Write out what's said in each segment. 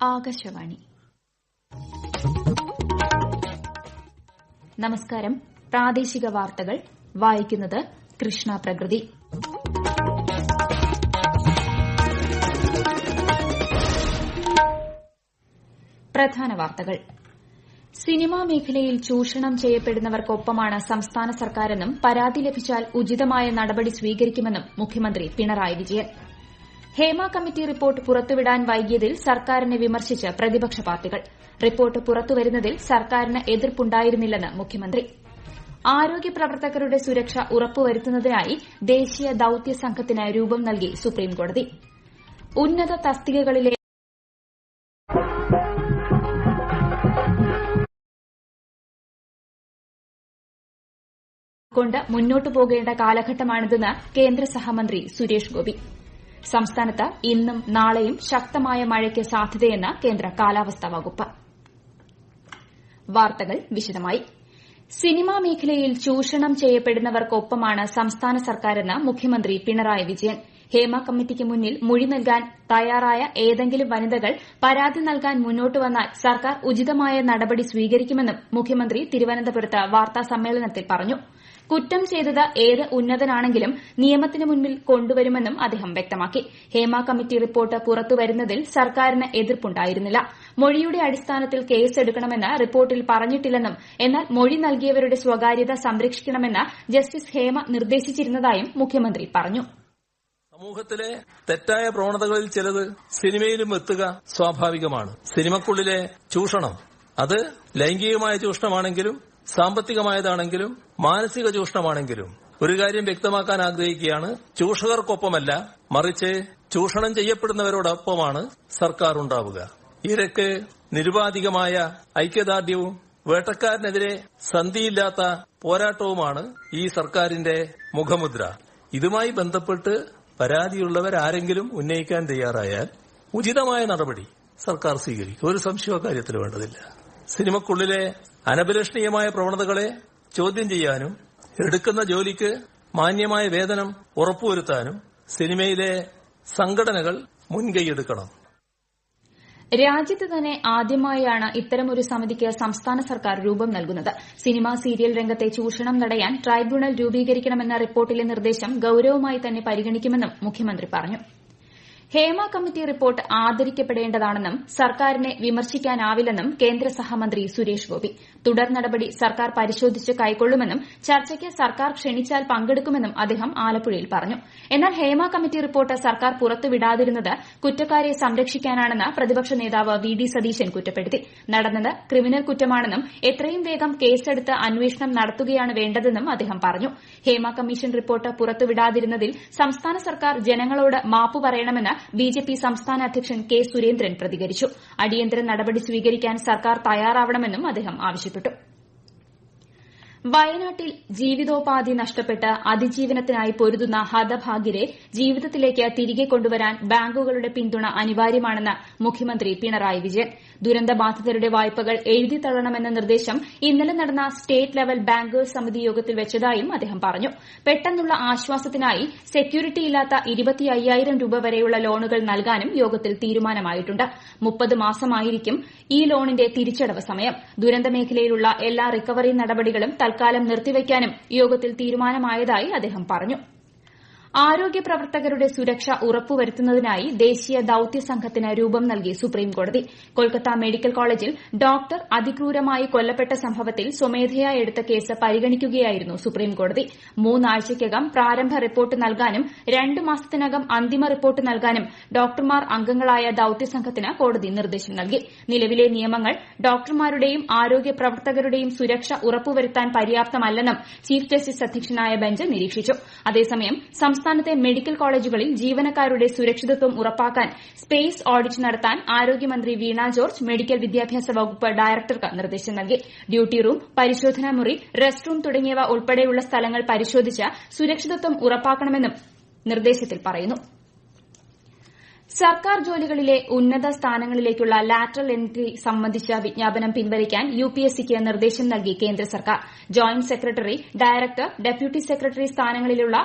ആകാശവാണി. നമസ്കാരം. പ്രാദേശിക വാർത്തകൾ. വായിക്കുന്നത് കൃഷ്ണ പ്രകൃതി. പ്രധാന വാർത്തകൾ. സിനിമാ മേഖലയിൽ ചൂഷണം ചെയ്യപ്പെടുന്നവർക്കൊപ്പമാണ് സംസ്ഥാന സർക്കാരെന്നും പരാതി ലഭിച്ചാൽ ഉചിതമായ നടപടി സ്വീകരിക്കുമെന്നും മുഖ്യമന്ത്രി പിണറായി വിജയൻ. ഹേമ കമ്മിറ്റി റിപ്പോർട്ട് പുറത്തുവിടാൻ വൈകിയതിൽ സർക്കാരിനെ വിമർശിച്ച് പ്രതിപക്ഷ പാർട്ടികൾ. റിപ്പോർട്ട് പുറത്തുവരുന്നതിൽ സർക്കാരിന് എതിർപ്പുണ്ടായിരുന്നില്ലെന്ന് മുഖ്യമന്ത്രി. ആരോഗ്യ പ്രവർത്തകരുടെ സുരക്ഷ ഉറപ്പുവരുത്തുന്നതിനായി ദേശീയ ദൌത്യ സംഘത്തിന് രൂപം നൽകി സുപ്രീംകോടതി ഉന്നത തസ്തികകളിലെ കൊണ്ട് മുന്നോട്ടു പോകേണ്ട കാലഘട്ടമാണിതെന്ന് കേന്ദ്ര സഹമന്ത്രി സുരേഷ് ഗോപി. സംസ്ഥാനത്ത് ഇന്നും നാളെയും ശക്തമായ മഴയ്ക്ക് സാധ്യതയെന്ന് കേന്ദ്ര കാലാവസ്ഥാ വകുപ്പ്. വാർത്തകൾ വിശദമായി. സിനിമാ മേഖലയിൽ ചൂഷണം ചെയ്യപ്പെടുന്നവർക്കൊപ്പമാണ് സംസ്ഥാന സർക്കാരെന്ന് മുഖ്യമന്ത്രി പിണറായി വിജയൻ. ഹേമ കമ്മിറ്റിക്ക് മുന്നിൽ മൊഴി നൽകാൻ തയ്യാറായ ഏതെങ്കിലും വനിതകൾ പരാതി നൽകാൻ മുന്നോട്ട് വന്നാൽ സർക്കാർ ഉചിതമായ നടപടി സ്വീകരിക്കുമെന്നും മുഖ്യമന്ത്രി തിരുവനന്തപുരത്ത് വാർത്താസമ്മേളനത്തിൽ പറഞ്ഞു. കുറ്റം ചെയ്തത് ഏത് ഉന്നതനാണെങ്കിലും നിയമത്തിന് മുന്നിൽ കൊണ്ടുവരുമെന്നും അദ്ദേഹം വ്യക്തമാക്കി. ഹേമ കമ്മിറ്റി റിപ്പോർട്ട് പുറത്തുവരുന്നതിൽ സർക്കാരിന് എതിർപ്പുണ്ടായിരുന്നില്ല. മൊഴിയുടെ അടിസ്ഥാനത്തിൽ കേസെടുക്കണമെന്ന് റിപ്പോർട്ടിൽ പറഞ്ഞിട്ടില്ലെന്നും എന്നാൽ മൊഴി നൽകിയവരുടെ സ്വകാര്യത സംരക്ഷിക്കണമെന്ന് ജസ്റ്റിസ് ഹേമ നിർദ്ദേശിച്ചിരുന്നതായും മുഖ്യമന്ത്രി പറഞ്ഞു. സമൂഹത്തിലെ തെറ്റായ പ്രവണതകളിൽ ചിലത് സിനിമയിലും എത്തുക സ്വാഭാവികമാണ്. സിനിമക്കുള്ളിലെ ചൂഷണം അത് ലൈംഗികമായ ചൂഷണമാണെങ്കിലും സാമ്പത്തികമായതാണെങ്കിലും മാനസിക ചൂഷണമാണെങ്കിലും ഒരു കാര്യം വ്യക്തമാക്കാൻ ആഗ്രഹിക്കുകയാണ്. ചൂഷകർക്കൊപ്പമല്ല മറിച്ച് ചൂഷണം ചെയ്യപ്പെടുന്നവരോടൊപ്പമാണ് സർക്കാർ ഉണ്ടാവുക ഇരക്ക് നിരുപാധികമായ ഐക്യദാർഢ്യവും വേട്ടക്കാരനെതിരെ സന്ധിയില്ലാത്ത പോരാട്ടവുമാണ് ഈ സർക്കാരിന്റെ മുഖമുദ്ര. ഇതുമായി ബന്ധപ്പെട്ട് പരാതിയുള്ളവരാരെങ്കിലും ഉന്നയിക്കാൻ തയ്യാറായാൽ ഉചിതമായ നടപടി സർക്കാർ സ്വീകരിക്കും. ഒരു സംശയ കാര്യത്തിൽ വേണ്ടതില്ല. സിനിമക്കുള്ളിലെ അനഭിലഷണീയമായ പ്രവണതകളെ ചോദ്യം ചെയ്യാനും എടുക്കുന്ന ജോലിക്ക് മാന്യമായ വേതനം ഉറപ്പുവരുത്താനും സിനിമയിലെ സംഘടനകൾ മുൻകൈയെടുക്കണം. രാജ്യത്ത് തന്നെ ആദ്യമായാണ് ഇത്തരമൊരു സമിതിക്ക് സംസ്ഥാന സർക്കാർ രൂപം നൽകുന്നത്. സിനിമാ സീരിയൽ രംഗത്തെ ചൂഷണം തടയാൻ ട്രൈബ്യൂണൽ രൂപീകരിക്കണമെന്ന റിപ്പോർട്ടിലെ നിർദ്ദേശം ഗൌരവമായി തന്നെ പരിഗണിക്കുമെന്നും മുഖ്യമന്ത്രി പറഞ്ഞു. ഹേമ കമ്മിറ്റി റിപ്പോർട്ട് ആദരിക്കപ്പെടേണ്ടതാണെന്നും സർക്കാരിനെ വിമർശിക്കാനാവില്ലെന്നും കേന്ദ്ര സഹമന്ത്രി സുരേഷ് ഗോപി. തുടർ നടപടി സർക്കാർ പരിശോധിച്ച് കൈക്കൊള്ളുമെന്നും ചർച്ചയ്ക്ക് സർക്കാർ ക്ഷണിച്ചാൽ പങ്കെടുക്കുമെന്നും അദ്ദേഹം ആലപ്പുഴയിൽ പറഞ്ഞു. എന്നാൽ ഹേമ കമ്മിറ്റി റിപ്പോർട്ട് സർക്കാർ പുറത്തുവിടാതിരുന്നത് കുറ്റക്കാരെ സംരക്ഷിക്കാനാണെന്ന് പ്രതിപക്ഷ നേതാവ് വി ഡി സതീശൻ കുറ്റപ്പെടുത്തി. നടന്നത് ക്രിമിനൽ കുറ്റമാണെന്നും എത്രയും വേഗം കേസെടുത്ത് അന്വേഷണം നടത്തുകയാണ് വേണ്ടതെന്നും അദ്ദേഹം പറഞ്ഞു. ഹേമ കമ്മീഷൻ റിപ്പോർട്ട് പുറത്തുവിടാതിരുന്നതിൽ സംസ്ഥാന സർക്കാർ ജനങ്ങളോട് മാപ്പ് പറയണമെന്ന് ബിജെപി സംസ്ഥാന അധ്യക്ഷൻ കെ സുരേന്ദ്രൻ പ്രതികരിച്ചു. അടിയന്തര നടപടി സ്വീകരിക്കാൻ സർക്കാർ തയ്യാറാവണമെന്നും അദ്ദേഹം ആവശ്യപ്പെട്ടു. വയനാട്ടിൽ ജീവിതോപാധി നഷ്ടപ്പെട്ട് അതിജീവനത്തിനായി പൊരുതുന്ന ഹതഭാഗ്യരെ ജീവിതത്തിലേക്ക് തിരികെ കൊണ്ടുവരാൻ ബാങ്കുകളുടെ പിന്തുണ അനിവാര്യമാണെന്ന് മുഖ്യമന്ത്രി പിണറായി വിജയൻ. ദുരന്തബാധിതരുടെ വായ്പകൾ എഴുതിത്തള്ളണമെന്ന നിർദ്ദേശം ഇന്നലെ നടന്ന സ്റ്റേറ്റ് ലെവൽ ബാങ്കേഴ്സ് സമിതി യോഗത്തിൽ വെച്ചതായും അദ്ദേഹം പറഞ്ഞു. പെട്ടെന്നുള്ള ആശ്വാസത്തിനായി സെക്യൂരിറ്റിയില്ലാത്ത ഇരുപത്തി അയ്യായിരം രൂപ വരെയുള്ള ലോണുകൾ നൽകാനും യോഗത്തിൽ തീരുമാനമായിട്ടുണ്ട്. മുപ്പത് മാസമായിരിക്കും ഈ ലോണിന്റെ തിരിച്ചടവ് സമയം. ദുരന്തമേഖലയിലുള്ള എല്ലാ റിക്കവറി നടപടികളും തൽക്കാലം നിർത്തിവയ്ക്കാനും യോഗത്തിൽ തീരുമാനമായതായി അദ്ദേഹം പറഞ്ഞു. ആരോഗ്യ പ്രവർത്തകരുടെ സുരക്ഷ ഉറപ്പുവരുത്തുന്നതിനായി ദേശീയ ദൌത്യ സംഘത്തിന് രൂപം നൽകി സുപ്രീംകോടതി കൊൽക്കത്ത മെഡിക്കൽ കോളേജിൽ ഡോക്ടർ അതിക്രൂരമായി കൊല്ലപ്പെട്ട സംഭവത്തിൽ സ്വമേധയാ എടുത്ത കേസ് പരിഗണിക്കുകയായിരുന്നു സുപ്രീംകോടതി മൂന്നാഴ്ചയ്ക്കകം പ്രാരംഭ റിപ്പോർട്ട് നൽകാനും രണ്ട് മാസത്തിനകം അന്തിമ റിപ്പോർട്ട് നൽകാനും ഡോക്ടർമാർ അംഗങ്ങളായ ദൌത്യ സംഘത്തിന് കോടതി നിർദ്ദേശം നൽകി. നിലവിലെ നിയമങ്ങൾ ഡോക്ടർമാരുടെയും ആരോഗ്യ പ്രവർത്തകരുടെയും സുരക്ഷ ഉറപ്പുവരുത്താൻ പര്യാപ്തമല്ലെന്നും ചീഫ് ജസ്റ്റിസ് അധ്യക്ഷനായ ബെഞ്ച് നിരീക്ഷിച്ചു. അതേസമയം സംസ്ഥാനത്തെ മെഡിക്കൽ കോളേജുകളിൽ ജീവനക്കാരുടെ സുരക്ഷിതത്വം ഉറപ്പാക്കാൻ സ്പേസ് ഓഡിറ്റ് നടത്താൻ ആരോഗ്യമന്ത്രി വീണ ജോർജ് മെഡിക്കൽ വിദ്യാഭ്യാസ വകുപ്പ് ഡയറക്ടർക്ക് നിർദ്ദേശം നൽകി. ഡ്യൂട്ടി റൂം പരിശോധനാ മുറി റെസ്റ്റ് റൂം തുടങ്ങിയവ ഉൾപ്പെടെയുള്ള സ്ഥലങ്ങൾ പരിശോധിച്ച് സുരക്ഷിതത്വം ഉറപ്പാക്കണമെന്നും നിർദ്ദേശത്തിൽ പറയുന്നു. സർക്കാർ ജോലികളിലെ ഉന്നത സ്ഥാനങ്ങളിലേക്കുള്ള ലാറ്ററൽ എൻട്രി സംബന്ധിച്ച വിജ്ഞാപനം പിൻവലിക്കാൻ യുപിഎസ്സിക്ക് നിർദ്ദേശം നൽകി കേന്ദ്ര സർക്കാർ. Joint secretary director deputy secretary സ്ഥാനങ്ങളിലുള്ള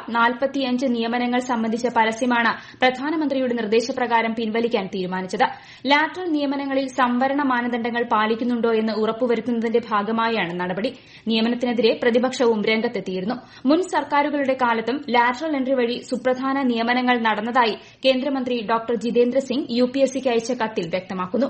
നിയമനങ്ങൾ സംബന്ധിച്ച പരസ്യമാണ് പ്രധാനമന്ത്രിയുടെ നിർദ്ദേശപ്രകാരം പിൻവലിക്കാൻ തീരുമാനിച്ചത്. ലാറ്ററൽ നിയമനങ്ങളിൽ സംവരണ മാനദണ്ഡങ്ങൾ പാലിക്കുന്നുണ്ടോ എന്ന് ഉറപ്പുവരുത്തുന്നതിന്റെ ഭാഗമായാണ് നടപടി. നിയമനത്തിനെതിരെ പ്രതിപക്ഷവും രംഗത്തെത്തിയിരുന്നു. മുൻ സർക്കാരുകളുടെ കാലത്തും ലാറ്ററൽ എൻട്രി വഴി സുപ്രധാന നിയമനങ്ങൾ നടന്നതായി കേന്ദ്രമന്ത്രി ഡോക്ടർ ജിതേന്ദ്ര സിംഗ് യുപിഎസ്സിക്ക് അയച്ച കത്തിൽ വ്യക്തമാക്കുന്നു.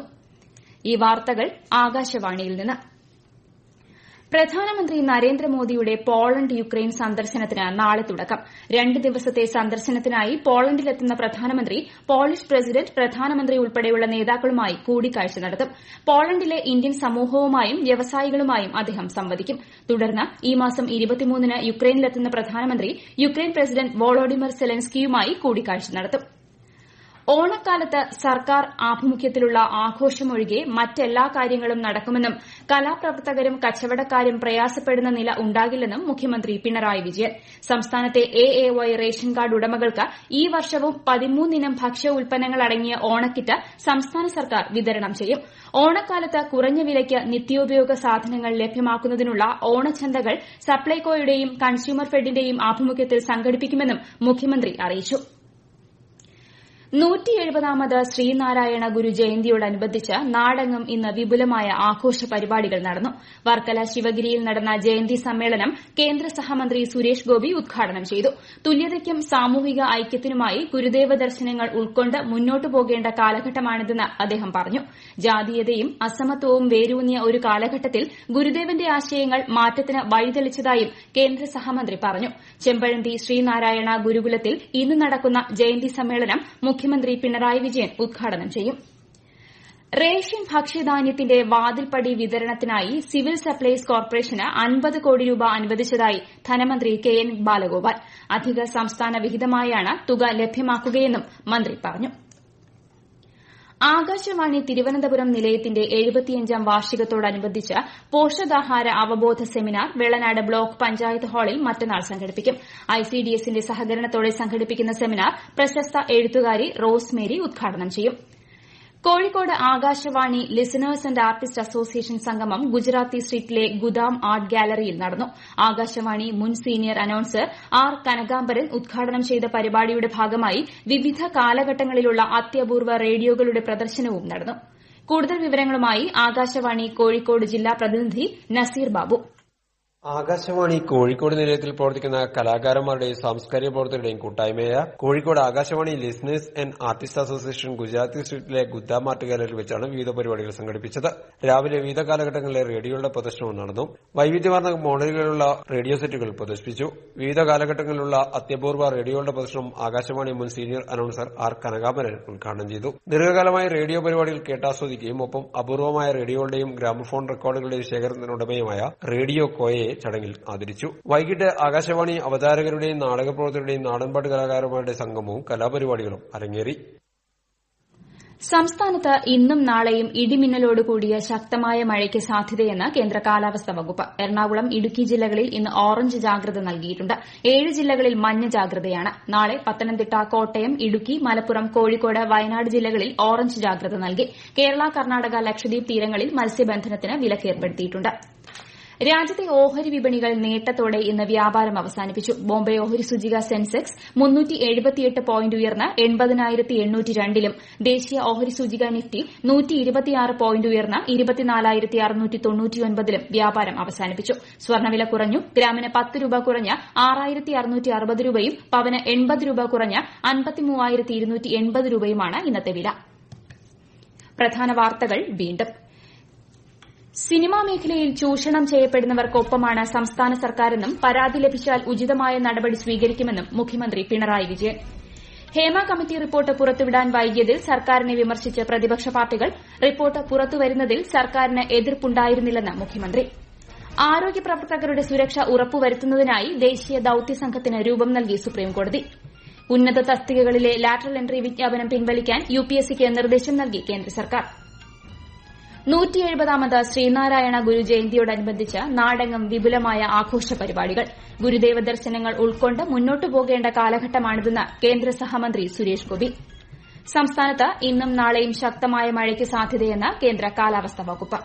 പ്രധാനമന്ത്രി നരേന്ദ്രമോദിയുടെ പോളണ്ട് യുക്രൈൻ സന്ദർശനത്തിന് നാളെ തുടക്കം. രണ്ട് ദിവസത്തെ സന്ദർശനത്തിനായി പോളണ്ടിലെത്തുന്ന പ്രധാനമന്ത്രി പോളിഷ് പ്രസിഡന്റ് പ്രധാനമന്ത്രി ഉൾപ്പെടെയുള്ള നേതാക്കളുമായി കൂടിക്കാഴ്ച നടത്തും. പോളണ്ടിലെ ഇന്ത്യൻ സമൂഹവുമായും വ്യവസായികളുമായും അദ്ദേഹം സംവദിക്കും. തുടർന്ന് ഈ മാസം ന് യുക്രൈനിലെത്തുന്ന പ്രധാനമന്ത്രി യുക്രൈൻ പ്രസിഡന്റ് വോളോഡിമർ സെലൻസ്കിയുമായി കൂടിക്കാഴ്ച നടത്തും. ഓണക്കാലത്ത് സർക്കാർ ആഭിമുഖ്യത്തിലുള്ള ആഘോഷമൊഴികെ മറ്റെല്ലാ കാര്യങ്ങളും നടക്കുമെന്നും കലാപ്രവർത്തകരും കച്ചവടക്കാരും പ്രയാസപ്പെടുന്ന നില ഉണ്ടാകില്ലെന്നും മുഖ്യമന്ത്രി പിണറായി വിജയൻ. സംസ്ഥാനത്തെ A A Y ration card ഉടമകൾക്ക് ഈ വർഷവും പതിമൂന്നിനം ഭക്ഷ്യ ഉൽപ്പന്നങ്ങൾ അടങ്ങിയ ഓണക്കിറ്റ് സംസ്ഥാന സർക്കാർ വിതരണം ചെയ്യും. ഓണക്കാലത്ത് കുറഞ്ഞ വിലയ്ക്ക് നിത്യോപയോഗ സാധനങ്ങൾ ലഭ്യമാക്കുന്നതിനുള്ള ഓണച്ചന്തകൾ സപ്ലൈകോയുടെയും കൺസ്യൂമർ ഫെഡിന്റെയും ആഭിമുഖ്യത്തിൽ സംഘടിപ്പിക്കുമെന്നും മുഖ്യമന്ത്രി അറിയിച്ചു. നൂറ്റിയെഴുപതാമത് ശ്രീനാരായണ ഗുരു ജയന്തിയോടനുബന്ധിച്ച് നാടെങ്ങും ഇന്ന് വിപുലമായ ആഘോഷ പരിപാടികൾ നടന്നു. വർക്കല ശിവഗിരിയിൽ നടന്ന ജയന്തി സമ്മേളനം കേന്ദ്ര സഹമന്ത്രി സുരേഷ് ഗോപി ഉദ്ഘാടനം ചെയ്തു. തുല്യതയ്ക്കും സാമൂഹിക ഐക്യത്തിനുമായി ഗുരുദേവ ദർശനങ്ങൾ ഉൾക്കൊണ്ട് മുന്നോട്ടു പോകേണ്ട കാലഘട്ടമാണിതെന്ന് അദ്ദേഹം പറഞ്ഞു. ജാതീയതയും അസമത്വവും വേരൂന്നിയ ഒരു കാലഘട്ടത്തിൽ ഗുരുദേവന്റെ ആശയങ്ങൾ മാറ്റത്തിന് വഴിതെളിച്ചതായും കേന്ദ്ര സഹമന്ത്രി പറഞ്ഞു. ചെമ്പഴന്തി ശ്രീനാരായണ ഗുരുകുലത്തിൽ ഇന്ന് നടക്കുന്ന ജയന്തി സമ്മേളനം മുഖ്യമന്ത്രി പിണറായി വിജയൻ ഉദ്ഘാടനം ചെയ്യും. റേഷൻ ഭക്ഷ്യധാന്യത്തിന്റെ വാതിൽപ്പടി വിതരണത്തിനായി സിവിൽ സപ്ലൈസ് കോർപ്പറേഷന് അൻപത് കോടി രൂപ അനുവദിച്ചതായി ധനമന്ത്രി കെ എൻ ബാലഗോപാൽ. അധിക സംസ്ഥാന വിഹിതമായാണ് തുക ലഭ്യമാക്കുകയെന്നും മന്ത്രി പറഞ്ഞു. ആകാശവാണി തിരുവനന്തപുരം നിലയത്തിന്റെ എഴുപത്തിയഞ്ചാം വാർഷികത്തോടനുബന്ധിച്ച് പോഷകാഹാര അവബോധ സെമിനാർ വെള്ളനാട് ബ്ലോക്ക് പഞ്ചായത്ത് ഹാളിൽ മറ്റന്നാൾ സംഘടിപ്പിക്കും. ഐസിഡിഎസിന്റെ സഹകരണത്തോടെ സംഘടിപ്പിക്കുന്ന സെമിനാർ പ്രശസ്ത എഴുത്തുകാരി റോസ്മേരി ഉദ്ഘാടനം ചെയ്യും. Kozhikode Akashvani listeners and artist association സംഗമം ഗുജറാത്തി സ്ട്രീറ്റിലെ ഗുദാം ആർട്ട് ഗാലറിയിൽ നടന്നു. ആകാശവാണി മുൻ സീനിയർ അനൌൺസർ ആർ കനകാംബരൻ ഉദ്ഘാടനം ചെയ്ത പരിപാടിയുടെ ഭാഗമായി വിവിധ കാലഘട്ടങ്ങളിലുള്ള അത്യപൂർവ റേഡിയോകളുടെ പ്രദർശനവും നടന്നു. കൂടുതൽ വിവരങ്ങളുമായി ആകാശവാണി കോഴിക്കോട് ജില്ലാ പ്രതിനിധി നസീർ ബാബു. ആകാശവാണി കോഴിക്കോട് നിലയത്തിൽ പ്രവർത്തിക്കുന്ന കലാകാരന്മാരുടെയും സാംസ്കാരിക പ്രവർത്തകരുടെയും കൂട്ടായ്മയായ Kozhikode Akashvani listeners and artist association Gujarati സ്ട്രീറ്റിലെ Ghudda mart ഗാലറിയിൽ വെച്ചാണ് വിവിധ പരിപാടികൾ സംഘടിപ്പിച്ചത്. രാവിലെ വിവിധ കാലഘട്ടങ്ങളിലെ റേഡിയോയുടെ പ്രദർശനവും നടന്നു. വൈവിധ്യമാർന്ന മോഡലുകളിലുള്ള റേഡിയോ സെറ്റുകൾ പ്രദർശിപ്പിച്ചു. വിവിധ കാലഘട്ടങ്ങളിലുള്ള അത്യപൂർവ റേഡിയോയുടെ പ്രദർശനം ആകാശവാണി മുൻ സീനിയർ അനൌൺസർ ആർ കനകാമരൻ ഉദ്ഘാടനം ചെയ്തു. ദീർഘകാലമായി റേഡിയോ പരിപാടികൾ കേട്ടാസ്വദിക്കുകയും ഒപ്പം അപൂർവമായ റേഡിയോകളുടെയും ഗ്രാമഫോൺ റെക്കോർഡുകളുടെയും ശേഖരത്തിനുടമയുമായ റേഡിയോ കോയയെ ചടങ്ങിൽ ആദരിച്ചു. വൈകിട്ട് ആകാശവാണി അവതാരകരുടെയും നാടകപ്രവർത്തകരുടെയും നാടൻപാട്ട് കലാകാരന്മാരുടെ സംഗമവും കലാപരിപാടികളും അരങ്ങേറി. സംസ്ഥാനത്ത് ഇന്നും നാളെയും ഇടിമിന്നലോട് കൂടിയ ശക്തമായ മഴയ്ക്ക് സാധ്യതയെന്ന് കേന്ദ്ര കാലാവസ്ഥാ വകുപ്പ്. എറണാകുളം ഇടുക്കി ജില്ലകളിൽ ഇന്ന് ഓറഞ്ച് ജാഗ്രത നൽകിയിട്ടുണ്ട്. ഏഴ് ജില്ലകളിൽ മഞ്ഞ ജാഗ്രതയാണ്. നാളെ പത്തനംതിട്ട കോട്ടയം ഇടുക്കി മലപ്പുറം കോഴിക്കോട് വയനാട് ജില്ലകളിൽ ഓറഞ്ച് ജാഗ്രത നൽകി. കേരള കർണാടക ലക്ഷദ്വീപ് തീരങ്ങളിൽ മത്സ്യബന്ധനത്തിന് വിലക്കേർപ്പെടുത്തിയിട്ടുണ്ട് രാജ്യത്തെ ഓഹരി വിപണികൾ നേട്ടത്തോടെ ഇന്ന് വ്യാപാരം അവസാനിപ്പിച്ചു. ബോംബെ ഓഹരി സൂചിക സെൻസെക്സ് പോയിന്റ് ഉയർന്ന് രണ്ടിലും ദേശീയ ഓഹരി സൂചിക നിഫ്റ്റി പോയിന്റ് ഉയർന്ന് തൊണ്ണൂറ്റിയൊൻപതിലും വ്യാപാരം അവസാനിപ്പിച്ചു. സ്വർണവില കുറഞ്ഞു. ഗ്രാമിന് പത്ത് രൂപ കുറഞ്ഞ് രൂപയും പവന് രൂപ കുറഞ്ഞ് രൂപയുമാണ് ഇന്നത്തെ വില. സിനിമാ മേഖലയിൽ ചൂഷണം ചെയ്യപ്പെടുന്നവർക്കൊപ്പമാണ് സംസ്ഥാന സർക്കാരെന്നും പരാതി ലഭിച്ചാൽ ഉചിതമായ നടപടി സ്വീകരിക്കുമെന്നും മുഖ്യമന്ത്രി പിണറായി വിജയൻ. ഹേമ കമ്മിറ്റി റിപ്പോർട്ട് പുറത്തുവിടാൻ വൈകിയതിൽ സർക്കാരിനെ വിമർശിച്ച് പ്രതിപക്ഷ പാർട്ടികൾ റിപ്പോർട്ട് പുറത്തുവരുന്നതിൽ സർക്കാരിന് എതിർപ്പുണ്ടായിരുന്നില്ലെന്ന് മുഖ്യമന്ത്രി. ആരോഗ്യ പ്രവർത്തകരുടെ സുരക്ഷ ഉറപ്പുവരുത്തുന്നതിനായി ദേശീയ ദൌത്യ സംഘത്തിന് രൂപം നൽകി സുപ്രീംകോടതി. ഉന്നത തസ്തികകളിലെ ലാറ്ററൽ എൻട്രി വിജ്ഞാപനം പിൻവലിക്കാൻ യുപിഎസ്സിക്ക് നിർദ്ദേശം നൽകി കേന്ദ്ര സർക്കാർ. നൂറ്റിയെഴുപതാമത് ശ്രീനാരായണ ഗുരു ജയന്തിയോടനുബന്ധിച്ച് നാടെങ്ങും വിപുലമായ ആഘോഷ പരിപാടികൾ. ഗുരുദേവ ദർശനങ്ങൾ ഉൾക്കൊണ്ട് മുന്നോട്ടു പോകേണ്ട കാലഘട്ടമാണിതെന്ന് കേന്ദ്ര സഹമന്ത്രി സുരേഷ് ഗോപി. സംസ്ഥാനത്ത് ഇന്നും നാളെയും ശക്തമായ മഴയ്ക്ക് സാധ്യതയെന്ന് കേന്ദ്ര കാലാവസ്ഥാ വകുപ്പ്.